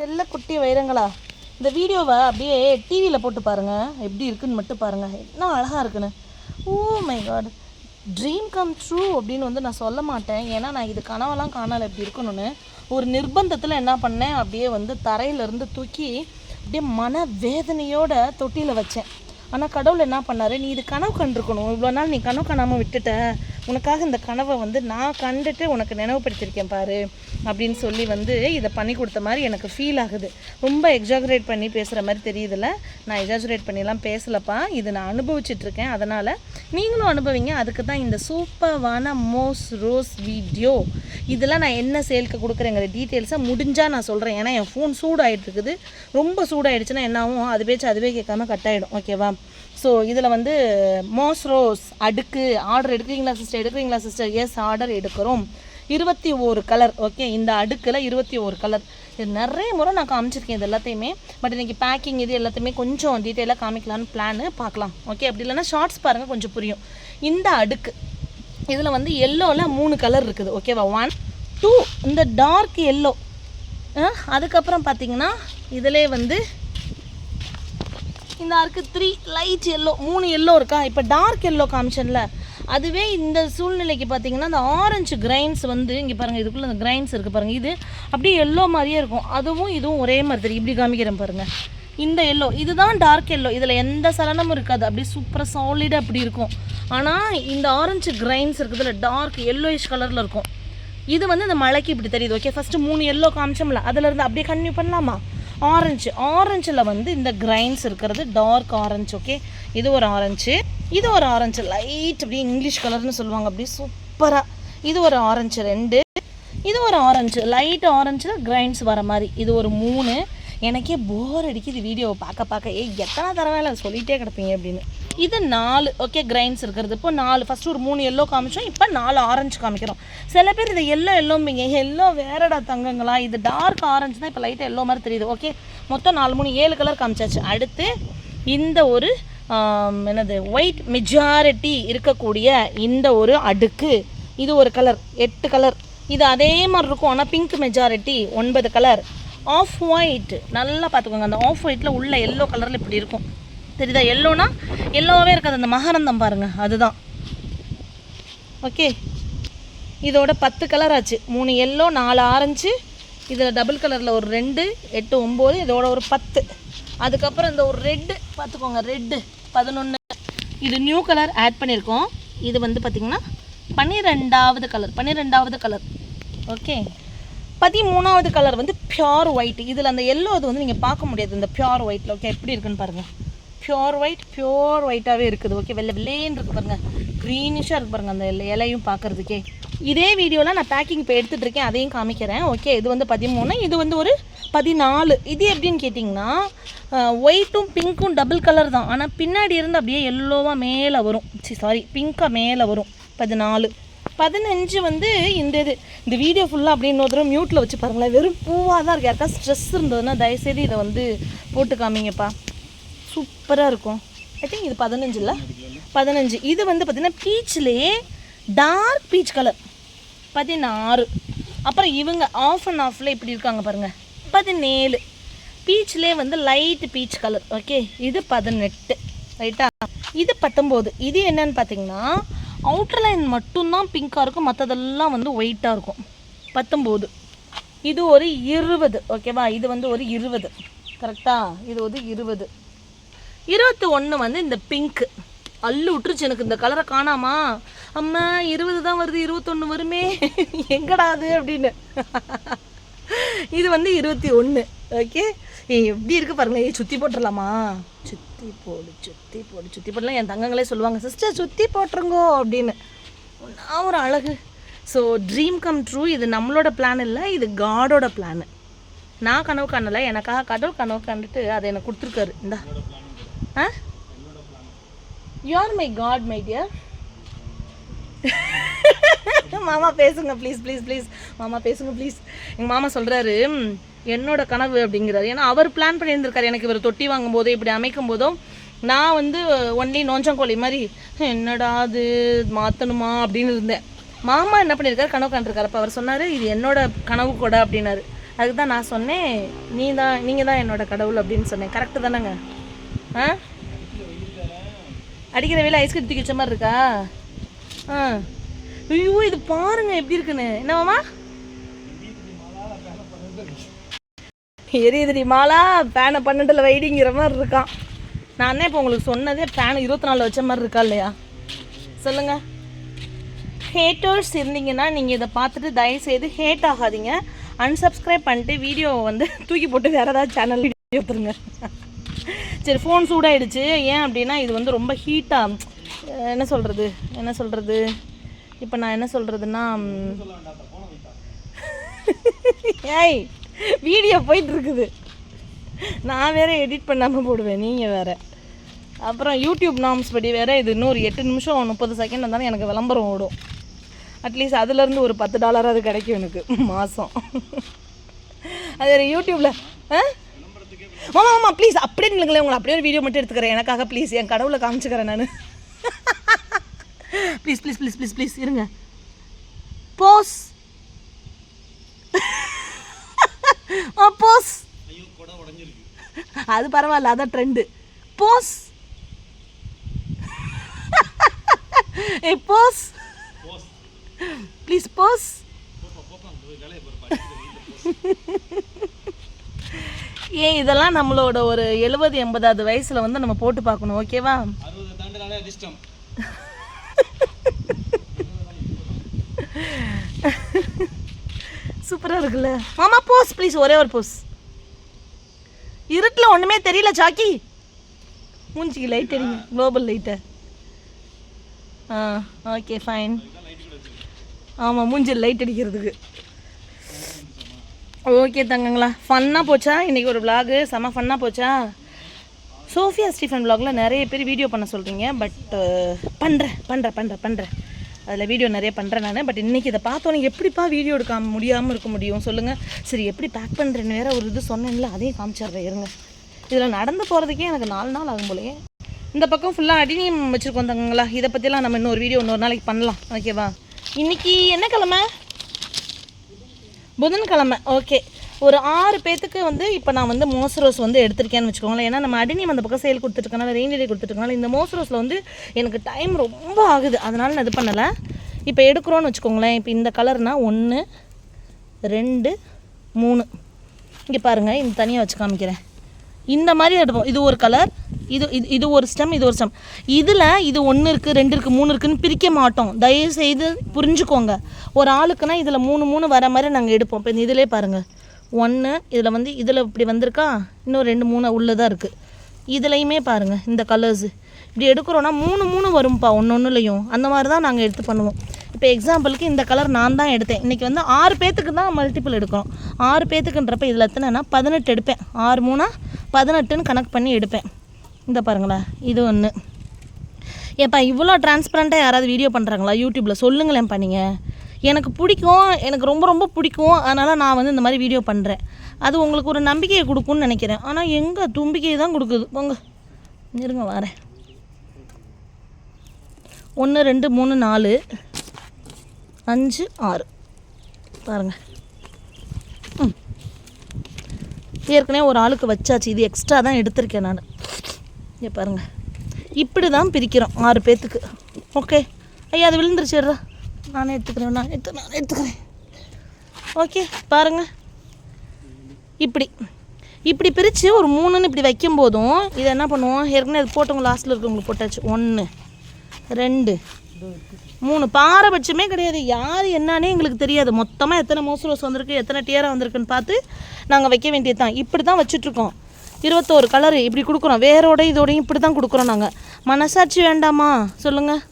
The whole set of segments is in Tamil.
செல்ல குட்டி வைரங்களா? இந்த வீடியோவை அப்படியே டிவியில் போட்டு பாருங்கள் எப்படி இருக்குன்னு மட்டும் பாருங்கள் என்ன அழகாக இருக்குன்னு. ஓ my God. Dream come true அப்படின்னு வந்து நான் சொல்ல மாட்டேன். ஏன்னா நான் இது கனவெல்லாம் காணலை இப்படி இருக்கணும்னு. ஒரு நிர்பந்தத்தில் என்ன பண்ணேன்? அப்படியே வந்து தரையிலேருந்து தூக்கி அப்படியே மன வேதனையோட தொட்டியில் வச்சேன். ஆனால் கடவுள் என்ன பண்ணார்? நீ இது கனவு கண்டிருக்கணும். இவ்வளோ நாள் நீ கனவு காணாமல் விட்டுட்ட. உனக்காக இந்த கனவை வந்து நான் கண்டுட்டு உனக்கு நினைவுபடுத்தியிருக்கேன் பாரு அப்படின்னு சொல்லி வந்து இதை பண்ணி கொடுத்த மாதிரி எனக்கு ஃபீல் ஆகுது. ரொம்ப எக்ஸாகரேட் பண்ணி பேசுகிற மாதிரி தெரியுதுல்ல? நான் எக்ஸாகரேட் பண்ணிலாம் பேசலப்பா. இது நான் அனுபவிச்சிட்ருக்கேன் அதனால் நீங்களும் அனுபவிங்க. அதுக்கு தான் இந்த சூப்பர்வான மோஸ் ரோஸ் வீடியோ இதெல்லாம் நான் என்ன சேல்க்கு கொடுக்குறேங்கிற டீட்டெயில்ஸை முடிஞ்சால் நான் சொல்கிறேன் ஏன்னா என் ஃபோன் சூடாகிட்டு இருக்குது. ரொம்ப சூடாகிடுச்சுன்னா என்ன ஆகும் அது பேச்சு அதுவே கேட்காம கட் ஆகிடும் ஓகேவா ஸோ இதில் வந்து மோஸ்ரோஸ் அடுக்கு ஆர்டர் எடுக்கிறீங்களா சிஸ்டர் எடுக்கிறீங்களா சிஸ்டர் எஸ் ஆர்டர் எடுக்கிறோம். இருபத்தி ஓரு கலர் ஓகே இந்த அடுக்கில் இருபத்தி ஓரு கலர் இது நிறைய முறை நான் காமிச்சிருக்கேன் இது எல்லாத்தையுமே. பட் இன்னைக்கு பேக்கிங் இது எல்லாத்தையுமே கொஞ்சம் டீட்டெயிலாக காமிக்கலான்னு பிளான் பார்க்கலாம். ஓகே அப்படி இல்லைன்னா ஷார்ட்ஸ் பாருங்கள் கொஞ்சம் புரியும். இந்த அடுக்கு இதில் வந்து எல்லோவில் மூணு கலர் இருக்குது ஓகேவா ஒன் டூ இந்த டார்க் எல்லோ அதுக்கப்புறம் பார்த்தீங்கன்னா இதிலே வந்து இந்த ஆர்க்கு த்ரீ லைட் எல்லோ மூணு எல்லோ இருக்கா? இப்போ டார்க் எல்லோ காமிச்சன்ல. அதுவே இந்த சூழ்நிலைக்கு பார்த்தீங்கன்னா அந்த ஆரஞ்சு கிரைன்ஸ் வந்து இங்கே பாருங்கள் இதுக்குள்ளே அந்த கிரைன்ஸ் இருக்குது பாருங்கள் இது அப்படியே எல்லோ மாதிரியே இருக்கும். அதுவும் இதுவும் ஒரே மாதிரி தெரியும். இப்படி காமிக்கிறேன் பாருங்கள் இந்த எல்லோ இதுதான் டார்க் எல்லோ இதில் எந்த சலனமும் இருக்காது. அப்படியே சூப்பராக சாலிடாக அப்படி இருக்கும். ஆனால் இந்த ஆரஞ்சு கிரைன்ஸ் இருக்குதுல டார்க் எல்லோயிஷ் கலரில் இருக்கும். இது வந்து இந்த மழைக்கு இப்படி தெரியுது ஓகே ஃபஸ்ட்டு மூணு எல்லோ காமிச்சோம்ல அதில் இருந்து அப்படியே கன்டினியூ பண்ணலாமா? ஆரஞ்சு ஆரஞ்சில் வந்து இந்த கிரைன்ஸ் இருக்கிறது. டார்க் ஆரஞ்சு ஓகே இது ஒரு ஆரஞ்சு இது ஒரு ஆரஞ்சு லைட் அப்படியே இங்கிலீஷ் கலர்னு சொல்லுவாங்க. அப்படியே சூப்பராக இது ஒரு ஆரஞ்சு ரெண்டு. இது ஒரு ஆரஞ்சு லைட் ஆரஞ்சில் கிரைன்ஸ் வர மாதிரி. இது ஒரு மூணு. எனக்கே போர் அடிக்குது வீடியோவை பார்க்க பார்க்க. ஏய் எத்தனை தடவை சொல்லிகிட்டே கிடப்பீங்க அப்படின்னு. இது நாலு ஓகே கிரைன்ஸ் இருக்கிறது. இப்போ நாலு ஃபஸ்ட்டு ஒரு மூணு எல்லோ காமிச்சோம் இப்போ நாலு ஆரஞ்சு காமிக்கிறோம். சில பேர் இதை எல்லோ எல்லோம்பிங்க எல்லோ வேறடா தங்கங்களா? இது டார்க் ஆரஞ்சு தான் இப்போ லைட்டாக எல்லோ மாதிரி தெரியுது ஓகே மொத்தம் நாலு மூணு ஏழு கலர் காமிச்சாச்சு. அடுத்து இந்த ஒரு என்னது ஒயிட் மெஜாரிட்டி இருக்கக்கூடிய இந்த ஒரு அடுக்கு. இது ஒரு கலர் எட்டு கலர் இது அதே மாதிரி இருக்கும் ஆனால் பிங்க் மெஜாரிட்டி ஒன்பது கலர் ஆஃப் ஒயிட் நல்லா பார்த்துக்கோங்க. அந்த ஆஃப் ஒயிட்டில் உள்ள எல்லோ கலரில் இப்படி இருக்கும். தெரியுதா? எல்லோனா? எல்லோவே இருக்காது. அந்த மகரந்தம் பாருங்கள் அதுதான். ஓகே? இதோட பத்து கலர் ஆச்சு. மூணு எல்லோ நாலு ஆரஞ்சு இதில் டபுள் கலரில் ஒரு ரெண்டு எட்டு ஒம்பது இதோட ஒரு பத்து. அதுக்கப்புறம் இந்த ஒரு ரெட்டு பார்த்துக்கோங்க. ரெட்டு பதினொன்று இது நியூ கலர் ஆட் பண்ணியிருக்கோம். இது வந்து பார்த்திங்கன்னா பன்னிரெண்டாவது கலர் பன்னிரெண்டாவது கலர் ஓகே? பதிமூணாவது கலர் வந்து பியோர் ஒயிட் இதில் அந்த எல்லோ அது வந்து நீங்கள் பார்க்க முடியாது. இந்த பியோர் ஒயிட்டில் ஓகே? எப்படி இருக்குன்னு பாருங்கள் பியோர் ஒயிட் பியோர் ஒயிட்டாகவே இருக்குது. ஓகே வெள்ளை வெள்ளேன்னு இருக்குது பாருங்கள் க்ரீனிஷாக இருக்குது பாருங்கள் அந்த இலையும் பார்க்கறதுக்கே இதே வீடியோவில் நான் பேக்கிங் இப்போ எடுத்துகிட்டு இருக்கேன். அதையும் காமிக்கிறேன். ஓகே இது வந்து பதிமூணு. இது வந்து ஒரு பதினாலு. இது எப்படின்னு கேட்டிங்கன்னா ஒயிட்டும் பிங்க்கும் டபுள் கலர் தான். ஆனால் பின்னாடி இருந்து அப்படியே எல்லோவாக மேலே வரும். சாரி பிங்காக மேலே வரும். பதினாலு. பதினஞ்சு வந்து இந்த இது. இந்த வீடியோ ஃபுல்லாக அப்படி இன்னொரு தடவை மியூட்டில் வச்சு பாருங்களேன். வெறும் பூவாக தான் இருக்குது யாருக்கா ஸ்ட்ரெஸ் இருந்ததுன்னா தயவுசெய்து இதை வந்து போட்டு காமிங்கப்பா. சூப்பராக இருக்கும். ஐ திங்க் இது பதினஞ்சு இல்லை பதினஞ்சு. இது வந்து பார்த்திங்கன்னா பீச்லேயே டார்க் பீச் கலர் பதினாறு. அப்புறம் இவங்க ஆஃப் அண்ட் ஆஃபில் இப்படி இருக்காங்க பாருங்கள் பதினேழு. பீச்லேயே வந்து லைட் பீச் கலர் ஓகே இது பதினெட்டு. ரைட்டா இது பத்தொம்போது. இது என்னன்னு பார்த்தீங்கன்னா அவுட்டர் லைன் மட்டும்தான் பிங்காக இருக்கும். மற்றதெல்லாம் வந்து ஒயிட்டாக இருக்கும். பத்தொம்போது. இது ஒரு இருபது. ஓகேவா இது வந்து ஒரு இருபது. கரெக்டாக இது ஒரு இருபது. இருபத்தி ஒன்று வந்து இந்த பிங்க் அள்ளு விட்டுருச்சு எனக்கு இந்த கலரை காணாமா. அம்மா இருபது தான் வருது இருபத்தொன்று வருமே. எங்கடா அது அப்படின்னு. இது வந்து இருபத்தி ஒன்று ஓகே எப்படி இருக்கு பாருங்க. ஏ சுற்றி போட்டுடலாமா சுற்றி போடு சுற்றி போடு. சுற்றி போடலாம் என் தங்கங்களே சொல்லுவாங்க சிஸ்டர் சுற்றி போட்டுருங்கோ அப்படின்னு. நான் ஒரு அழகு. ஸோ ட்ரீம் கம் ட்ரூ இது நம்மளோட பிளான் இல்லை இது காடோட பிளான் நான் கனவு காணலை எனக்காக கடவுள் கனவு கண்டுட்டு அதை எனக்கு கொடுத்துருக்காரு. இந்தா. ஆ you are my God my dear மாமா பேசுங்க ப்ளீஸ் ப்ளீஸ் ப்ளீஸ் மாமா பேசுங்க ப்ளீஸ் எங்கள் மாமா சொல்கிறாரு என்னோட கனவு அப்படிங்கிறாரு. ஏன்னா அவர் பிளான் பண்ணியிருந்திருக்காரு. எனக்கு இவர் தொட்டி வாங்கும் போதோ இப்படி அமைக்கும் போதோ நான் வந்து ஒன்லி நோஞ்சங்கோழி மாதிரி என்னடா அது மாற்றணுமா அப்படின்னு இருந்தேன். மாமா என்ன பண்ணியிருக்காரு? கனவு கண்டிருக்காரு. அப்போ அவர் சொன்னார் இது என்னோட கனவு கூட அப்படின்னாரு. அதுக்கு தான் நான் சொன்னேன் நீ தான் நீங்கள் தான் என்னோட கடவுள் அப்படின்னு சொன்னேன். கரெக்டு தானேங்க? ஆ? அடிக்கிற வேலை ஐஸ்கிரீம் தூக்கி வச்ச மாதிரி இருக்கா? ஆ. ஐயோ இது பாருங்க எப்படி இருக்குன்னு. என்னவாமா எரியுதுடி மாலா பேனை பன்னெண்டில் வைடிங்கிற மாதிரி இருக்கான். நான் தான் இப்போ உங்களுக்கு சொன்னதே பேனை இருபத்தி நாலு வச்ச மாதிரி இருக்கா இல்லையா? சொல்லுங்கள் ஹேட்டர்ஸ் இருந்தீங்கன்னா நீங்கள் இதை பார்த்துட்டு தயவுசெய்து ஹேட் ஆகாதீங்க. அன்சப்ஸ்கிரைப் பண்ணிட்டு வீடியோவை வந்து தூக்கி போட்டு வேறு ஏதாவது சேனல் வீடியோ எடுத்துருங்க சரி ஃபோன் சூடாயிடுச்சு. ஏன் அப்படின்னா இது வந்து ரொம்ப ஹீட்டாக என்ன சொல்கிறது என்ன சொல்கிறது இப்போ நான் என்ன சொல்கிறதுன்னா ஏய் வீடியோ போயிட்டு இருக்குது நான் வேற எடிட் பண்ணாமல் போடுவேன் நீங்கள் வேற. அப்புறம் யூடியூப் நாம்ஸ் படி வேறு இது இன்னொரு எட்டு நிமிஷம் முப்பது செகண்ட் இருந்தாலும் எனக்கு விளம்பரம் ஓடும். அட்லீஸ்ட் அதுலேருந்து ஒரு பத்து டாலர் அது கிடைக்கும் எனக்கு மாதம் அது வேறு யூடியூப்பில் ஆ மாமா மாமா ப்ளீஸ் அப்படியே நில்லுங்களேன். உங்களை அப்படியே ஒரு வீடியோ மட்டும் எடுத்துக்கிறேன். எனக்காக ப்ளீஸ் என் கடவுளை காமிச்சுக்கிறேன் நான். Please please please please please இருங்க. போஸ் போஸ் அது பரவாயில்ல அதான் ட்ரெண்டு போஸ் ஏ போஸ் ப்ளீஸ் போஸ் ஏன் இதெல்லாம் நம்மளோட ஒரு எழுபது எண்பதாவது வயசுல வந்து நம்ம போட்டு பார்க்கணும் ஓகேவா? அறுபது தாண்டினாலே அதிர்ஷ்டம் சூப்பரா இருக்குல்ல. மாமா போஸ் ப்ளீஸ் ஒரே ஒரு போஸ் இருட்டில் ஒண்ணுமே தெரியல சாக்கி மூஞ்சிக்கு லைட் அடிங்க குளோபல் லைட்டை ஆ ஓகே ஃபைன் ஆமாம் மூஞ்சில் லைட் அடிக்கிறதுக்கு. ஓகே தங்கங்களா. ஃபன்னாக போச்சா? இன்றைக்கி ஒரு vlog. செம ஃபன்னாக போச்சா? சோஃபியா ஸ்டீஃபன் vlogல நிறைய பேர் வீடியோ பண்ண சொல்கிறீங்க பட் uh, பண்ணுறேன் பண்ணுறேன் பண்ணுறேன் பண்ணுறேன் அதில் வீடியோ நிறைய பண்ணுறேன் நான் பட் இன்றைக்கி இதை பார்த்தோன்னே எப்படிப்பா வீடியோ எடுக்க முடியாமல் இருக்க முடியும்? சொல்லுங்கள் சரி எப்படி பேக் பண்ணுறேன்னு வேறு ஒரு இது சொன்னேன்ல அதையும் காமிச்சிட்றேன் இருங்க. இதில் நடந்து போகிறதுக்கே எனக்கு நாலு நாள் ஆகும் போலயே. இந்த பக்கம் ஃபுல்லாக அடினியம் வச்சுருக்கோம் தங்கங்களா. இதை பற்றிலாம் நம்ம இன்னொரு வீடியோ இன்னொரு நாளைக்கு பண்ணலாம். ஓகேவா இன்னைக்கு என்ன கிழமை? புதன்கிழமை. ஓகே ஒரு ஆறு பேத்துக்கு வந்து இப்போ நான் வந்து மோசரோஸ் வந்து எடுத்திருக்கேன்னு வச்சுக்கோங்களேன். ஏன்னா நம்ம அடினியம் அந்த பக்கம் சேல் கொடுத்துருக்கனால ரெயின் டே கொடுத்துருக்கனால இந்த மோசரோஸில் வந்து எனக்கு டைம் ரொம்ப ஆகுது. அதனால நான் இது பண்ணலை. இப்போ எடுக்கிறோன்னு வச்சுக்கோங்களேன். இப்போ இந்த கலர்னால் ஒன்று ரெண்டு மூணு. இங்கே பாருங்கள் இந்த தனியாக வச்சு காமிக்கிறேன். இந்த மாதிரி எடுப்போம். இது ஒரு கலர் இது இது இது ஒரு ஸ்டெம் இது ஒரு ஸ்டெம் இதில் இது ஒன்று இருக்குது ரெண்டு இருக்குது மூணு இருக்குதுன்னு பிரிக்க மாட்டோம். தயவு செய்து புரிஞ்சுக்கோங்க. ஒரு ஆளுக்குன்னா இதில் மூணு மூணு வர மாதிரி நாங்கள் எடுப்போம். இப்போ இந்த இதிலே பாருங்கள் ஒன்று இதில் வந்து இதில் இப்படி வந்திருக்கா? இன்னும் ரெண்டு மூணு உள்ளே தான் இருக்குது இதுலையுமே பாருங்கள் இந்த கலர்ஸு இப்படி எடுக்கிறோன்னா மூணு மூணு வரும்ப்பா ஒன்று ஒன்றுலையும் அந்த மாதிரி தான் நாங்கள் எடுத்து பண்ணுவோம். இப்போ எக்ஸாம்பிளுக்கு இந்த கலர் நான் தான் எடுத்தேன். இன்றைக்கி வந்து ஆறு பேத்துக்கு தான் மல்டிபிள் எடுக்கிறோம். ஆறு பேத்துக்குன்றப்ப இதில் எத்தனைன்னா பதினெட்டு எடுப்பேன். ஆறு மூணா பதினெட்டுன்னு கணக்கு பண்ணி எடுப்பேன். இந்த பாருங்களேன் இது ஒன்று ஏப்பா இவ்வளோ டிரான்ஸ்பரண்ட்டாக யாராவது வீடியோ பண்ணுறாங்களா யூடியூப்பில் சொல்லுங்களேன்ப்பா நீங்கள் எனக்கு பிடிக்கும் எனக்கு ரொம்ப ரொம்ப பிடிக்கும். அதனால் நான் வந்து இந்த மாதிரி வீடியோ பண்ணுறேன் அது உங்களுக்கு ஒரு நம்பிக்கையை கொடுக்கும்னு நினைக்கிறேன். ஆனால் எங்கே? தும்பிக்கையை தான் கொடுக்குது. போங்க. இருங்க வரேன். ஒன்று ரெண்டு மூணு நாலு அஞ்சு ஆறு. பாருங்கள் ம் ஏற்கனவே ஒரு ஆளுக்கு வச்சாச்சு. இது எக்ஸ்ட்ரா தான் எடுத்திருக்கேன் நான். இங்கே பாருங்கள் இப்படி தான் பிரிக்கிறோம் ஆறு பேர்த்துக்கு ஓகே ஐயா அது விழுந்துருச்சுடுறா நானே எடுத்துக்கிறேன் நான் எடுத்து நான் எடுத்துக்கிறேன். ஓகே பாருங்கள் இப்படி. இப்படி பிரித்து ஒரு மூணுன்னு இப்படி வைக்கும் போதும் இதை என்ன பண்ணுவோம்? ஏற்கனவே அது போட்டவங்க லாஸ்ட்டில் இருக்கவங்களுக்கு போட்டாச்சு. ஒன்று ரெண்டு மூணு பாரபட்சமே கிடையாது. யார் என்னன்னே எங்களுக்கு தெரியாது. மொத்தமாக எத்தனை மோசரோஸ் வந்திருக்கு எத்தனை டியரா வந்திருக்குன்னு பார்த்து நாங்கள் வைக்க வேண்டியது தான் இப்படி தான் வச்சுட்ருக்கோம். இருபத்தோரு கலரு இப்படி கொடுக்குறோம். வேரோட இதோடையும் இப்படி தான் கொடுக்குறோம் நாங்கள் மனசாட்சி வேண்டாமா? சொல்லுங்கள்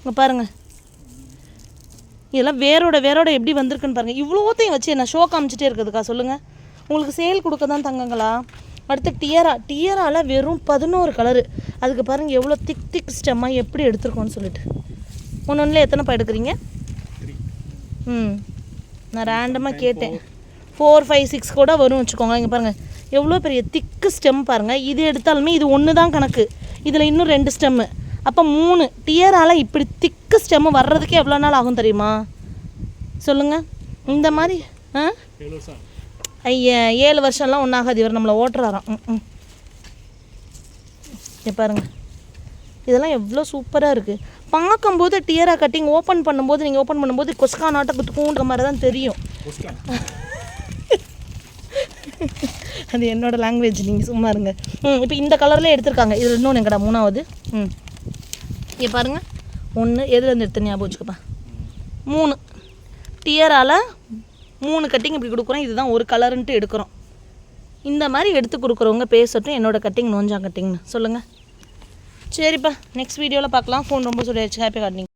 இங்கே பாருங்கள் இதெல்லாம் வேரோட வேரோட எப்படி வந்திருக்குன்னு பாருங்கள் இவ்வளோத்தையும் வச்சு என்ன ஷோ காமிச்சிட்டே இருக்குதுக்கா சொல்லுங்கள் உங்களுக்கு சேல் கொடுக்க தான் தங்கங்களா? அடுத்து டியரா டியரால வெறும் பதினோரு கலரு அதுக்கு பாருங்கள் எவ்வளோ திக் திக் ஸ்டெம்மாக எப்படி எடுத்துருக்கோன்னு சொல்லிட்டு. ஒன்று ஒன்றில் எத்தனைப்பா எடுக்கிறீங்க? ம். நான் ரேண்டமாக கேட்டேன். ஃபோர் ஃபைவ் சிக்ஸ் கூட வரும் வச்சுக்கோங்க இங்கே பாருங்கள் எவ்வளோ பெரிய திக்கு ஸ்டெம் பாருங்கள் இது எடுத்தாலுமே இது ஒன்று தான் கணக்கு. இதில் இன்னும் ரெண்டு ஸ்டெம்மு அப்போ மூணு. டியரால் இப்படி திக்கு ஸ்டெம்மு வர்றதுக்கே எவ்வளோ நாள் ஆகும் தெரியுமா? சொல்லுங்கள் இந்த மாதிரி ஆ? ஐய ஏழு வருஷம்லாம் ஒன்றாகாது இவர் நம்மளை ஓட்டுறாராம். ம் ம். இங்க பாருங்க. இதெல்லாம் எவ்வளோ சூப்பராக இருக்குது பார்க்கும்போது டியரா கட்டிங் ஓப்பன் பண்ணும்போது நீங்கள் ஓப்பன் பண்ணும்போது கொஸ்கா நாட்டை தூண்டுற மாதிரி தான் தெரியும். அது என்னோட லாங்குவேஜ் நீங்கள் சும்மா இருங்க. ம் இப்போ இந்த கலரில் எடுத்திருக்காங்க. இதில் இன்னொன்று எங்கடா மூணாவது? ம். இங்கே பாருங்கள் ஒன்று எதுலேருந்து எடுத்து ஞாபகம் வச்சுக்கப்பா? மூணு. டியரால் மூணு கட்டிங் இப்படி கொடுக்குறோம். இதுதான் ஒரு கலருன்ட்டு எடுக்கிறோம். இந்த மாதிரி எடுத்து கொடுக்குறவங்க பேசட்டும். என்னோட கட்டிங் நோஞ்சா கட்டிங்னு சொல்லுங்கள் சரிப்பா நெக்ஸ்ட் வீடியோவில் பார்க்கலாம். ஃபோன் ரொம்ப சொல்லியாச்சு ஹாப்பி கார்டிங்